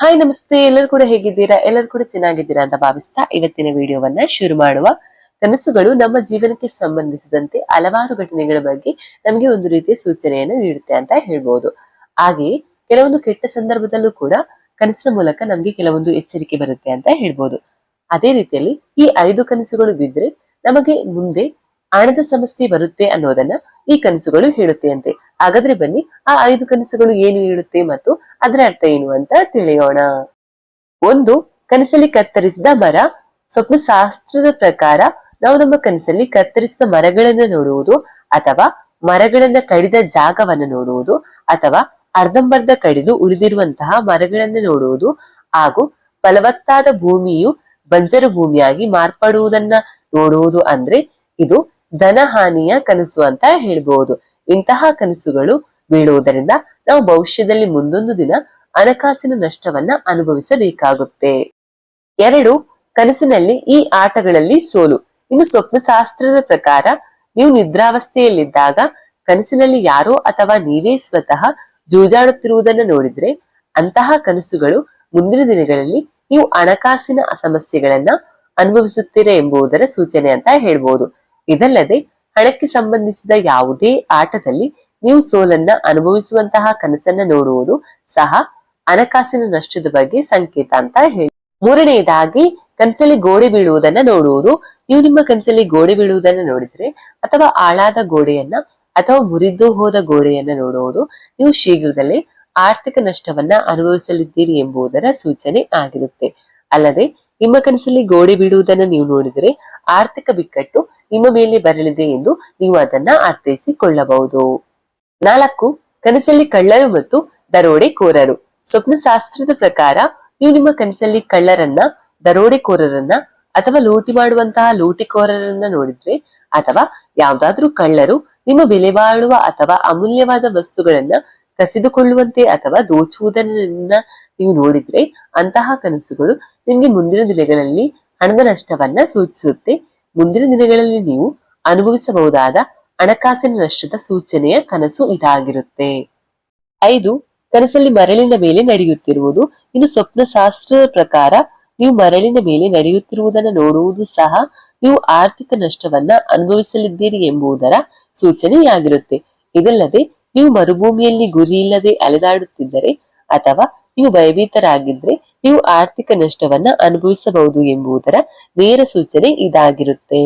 Hi ನಮಸ್ತೆ. ಎಲ್ಲರೂ ಕೂಡ ಹೇಗಿದ್ದೀರಾ? ಎಲ್ಲರೂ ಕೂಡ ಚೆನ್ನಾಗಿದ್ದೀರಾ ಅಂತ ಭಾವಿಸ್ತಾ ಇವತ್ತಿನ ವಿಡಿಯೋವನ್ನ ಶುರು ಮಾಡುವ ಕನಸುಗಳು ನಮ್ಮ ಜೀವನಕ್ಕೆ ಸಂಬಂಧಿಸಿದಂತೆ ಹಲವಾರು ಘಟನೆಗಳ ಬಗ್ಗೆ ನಮಗೆ ಒಂದು ರೀತಿಯ ಸೂಚನೆಯನ್ನು ನೀಡುತ್ತೆ ಅಂತ ಹೇಳ್ಬೋದು. ಹಾಗೆಯೇ ಕೆಲವೊಂದು ಕೆಟ್ಟ ಸಂದರ್ಭದಲ್ಲೂ ಕೂಡ ಕನಸಿನ ಮೂಲಕ ನಮಗೆ ಕೆಲವೊಂದು ಎಚ್ಚರಿಕೆ ಬರುತ್ತೆ ಅಂತ ಹೇಳ್ಬೋದು. ಅದೇ ರೀತಿಯಲ್ಲಿ ಈ ಐದು ಕನಸುಗಳು ಬಿದ್ರೆ ನಮಗೆ ಮುಂದೆ ಹಣದ ಸಮಸ್ಯೆ ಬರುತ್ತೆ ಅನ್ನೋದನ್ನ ಈ ಕನಸುಗಳು ಹೇಳುತ್ತೆ ಅಂತೆ. ಹಾಗಾದ್ರೆ ಬನ್ನಿ, ಆ ಐದು ಕನಸುಗಳು ಏನು ಹೇಳುತ್ತೆ ಮತ್ತು ಅದರ ಅರ್ಥ ಏನು ಅಂತ ತಿಳಿಯೋಣ. ಒಂದು, ಕನಸಲ್ಲಿ ಕತ್ತರಿಸಿದ ಮರ. ಸ್ವಪ್ನ ಶಾಸ್ತ್ರದ ಪ್ರಕಾರ ನಾವು ನಮ್ಮ ಕನಸಲ್ಲಿ ಕತ್ತರಿಸಿದ ಮರಗಳನ್ನ ನೋಡುವುದು ಅಥವಾ ಮರಗಳನ್ನ ಕಡಿದ ಜಾಗವನ್ನು ನೋಡುವುದು ಅಥವಾ ಅರ್ಧಂಬರ್ಧ ಕಡಿದು ಉಳಿದಿರುವಂತಹ ಮರಗಳನ್ನ ನೋಡುವುದು ಹಾಗೂ ಫಲವತ್ತಾದ ಭೂಮಿಯು ಬಂಜರು ಭೂಮಿಯಾಗಿ ಮಾರ್ಪಡುವುದನ್ನ ನೋಡುವುದು ಅಂದ್ರೆ ಇದು ಧನಹಾನಿಯ ಕನಸು ಅಂತ ಹೇಳ್ಬಹುದು ಇಂತಹ ಕನಸುಗಳು ಬೀಳುವುದರಿಂದ ನಾವು ಭವಿಷ್ಯದಲ್ಲಿ ಮುಂದೊಂದು ದಿನ ಹಣಕಾಸಿನ ನಷ್ಟವನ್ನ ಅನುಭವಿಸಬೇಕಾಗುತ್ತೆ. ಎರಡು, ಕನಸಿನಲ್ಲಿ ಈ ಆಟಗಳಲ್ಲಿ ಸೋಲು. ಇನ್ನು ಸ್ವಪ್ನಶಾಸ್ತ್ರದ ಪ್ರಕಾರ ನೀವು ನಿದ್ರಾವಸ್ಥೆಯಲ್ಲಿದ್ದಾಗ ಕನಸಿನಲ್ಲಿ ಯಾರೋ ಅಥವಾ ನೀವೇ ಸ್ವತಃ ಜೂಜಾಡುತ್ತಿರುವುದನ್ನು ನೋಡಿದ್ರೆ ಅಂತಹ ಕನಸುಗಳು ಮುಂದಿನ ದಿನಗಳಲ್ಲಿ ನೀವು ಹಣಕಾಸಿನ ಸಮಸ್ಯೆಗಳನ್ನ ಅನುಭವಿಸುತ್ತೀರಾ ಎಂಬುದರ ಸೂಚನೆ ಅಂತ ಹೇಳ್ಬೋದು. ಇದಲ್ಲದೆ ಹಣಕ್ಕೆ ಸಂಬಂಧಿಸಿದ ಯಾವುದೇ ಆಟದಲ್ಲಿ ನೀವು ಸೋಲನ್ನ ಅನುಭವಿಸುವಂತಹ ಕನಸನ್ನ ನೋಡುವುದು ಸಹ ಹಣಕಾಸಿನ ನಷ್ಟದ ಬಗ್ಗೆ ಸಂಕೇತ ಅಂತ ಹೇಳಿ. ಮೂರನೆಯದಾಗಿ ಕನಸಲ್ಲಿ ಗೋಡೆ ಬೀಳುವುದನ್ನ ನೋಡುವುದು. ನೀವು ನಿಮ್ಮ ಕನಸಲ್ಲಿ ಗೋಡೆ ಬೀಳುವುದನ್ನ ನೋಡಿದ್ರೆ ಅಥವಾ ಆಳಾದ ಗೋಡೆಯನ್ನ ಅಥವಾ ಮುರಿದು ಹೋದ ಗೋಡೆಯನ್ನ ನೋಡುವುದು. ನೀವು ಶೀಘ್ರದಲ್ಲೇ ಆರ್ಥಿಕ ನಷ್ಟವನ್ನ ಅನುಭವಿಸಲಿದ್ದೀರಿ ಎಂಬುದರ ಸೂಚನೆ ಆಗಿರುತ್ತೆ. ಅಲ್ಲದೆ, ನಿಮ್ಮ ಕನಸಲ್ಲಿ ಗೋಡೆ ಬೀಳುವುದನ್ನ ನೀವು ನೋಡಿದರೆ ಆರ್ಥಿಕ ಬಿಕ್ಕಟ್ಟು ನಿಮ್ಮ ಮೇಲೆ ಬರಲಿದೆ ಎಂದು ನೀವು ಅದನ್ನ ಅರ್ಥೈಸಿಕೊಳ್ಳಬಹುದು. ನಾಲ್ಕು, ಕನಸಲ್ಲಿ ಕಳ್ಳರು ಮತ್ತು ದರೋಡೆಕೋರರು. ಸ್ವಪ್ನಶಾಸ್ತ್ರದ ಪ್ರಕಾರ, ನೀವು ನಿಮ್ಮ ಕನಸಲ್ಲಿ ಕಳ್ಳರನ್ನ, ದರೋಡೆಕೋರರನ್ನ ಅಥವಾ ಲೂಟಿ ಮಾಡುವಂತಹ ಲೂಟಿಕೋರರನ್ನ ನೋಡಿದ್ರೆ ಅಥವಾ ಯಾವ್ದಾದ್ರೂ ಕಳ್ಳರು ನಿಮ್ಮ ಬೆಲೆ ಬಾಳುವ ಅಥವಾ ಅಮೂಲ್ಯವಾದ ವಸ್ತುಗಳನ್ನ ಕಸಿದುಕೊಳ್ಳುವಂತೆ ಅಥವಾ ದೋಚುವುದನ್ನ ನೀವು ನೋಡಿದ್ರೆ ಅಂತಹ ಕನಸುಗಳು ನಿಮ್ಗೆ ಮುಂದಿನ ದಿನಗಳಲ್ಲಿ ಹಣದ ನಷ್ಟವನ್ನ ಸೂಚಿಸುತ್ತೆ. ಮುಂದಿನ ದಿನಗಳಲ್ಲಿ ನೀವು ಅನುಭವಿಸಬಹುದಾದ ಹಣಕಾಸಿನ ನಷ್ಟದ ಸೂಚನೆಯ ಕನಸು ಇದಾಗಿರುತ್ತೆ. ಐದು, ಕನಸಲ್ಲಿ ಮರಳಿನ ಮೇಲೆ ನಡೆಯುತ್ತಿರುವುದು. ಇನ್ನು ಸ್ವಪ್ನಶಾಸ್ತ್ರದ ಪ್ರಕಾರ ನೀವು ಮರಳಿನ ಮೇಲೆ ನಡೆಯುತ್ತಿರುವುದನ್ನು ನೋಡುವುದು ಸಹ ನೀವು ಆರ್ಥಿಕ ನಷ್ಟವನ್ನ ಅನುಭವಿಸಲಿದ್ದೀರಿ ಎಂಬುದರ ಸೂಚನೆಯಾಗಿರುತ್ತೆ. ಇದಲ್ಲದೆ, ನೀವು ಮರುಭೂಮಿಯಲ್ಲಿ ಗುರಿ ಇಲ್ಲದೆ ಅಲೆದಾಡುತ್ತಿದ್ದರೆ ಅಥವಾ ನೀವು ಭಯಭೀತರಾಗಿದ್ರೆ ನೀವು ಆರ್ಥಿಕ ನಷ್ಟವನ್ನ ಅನುಭವಿಸಬಹುದು ಎಂಬುದರ ನೇರ ಸೂಚನೆ ಇದಾಗಿರುತ್ತೆ.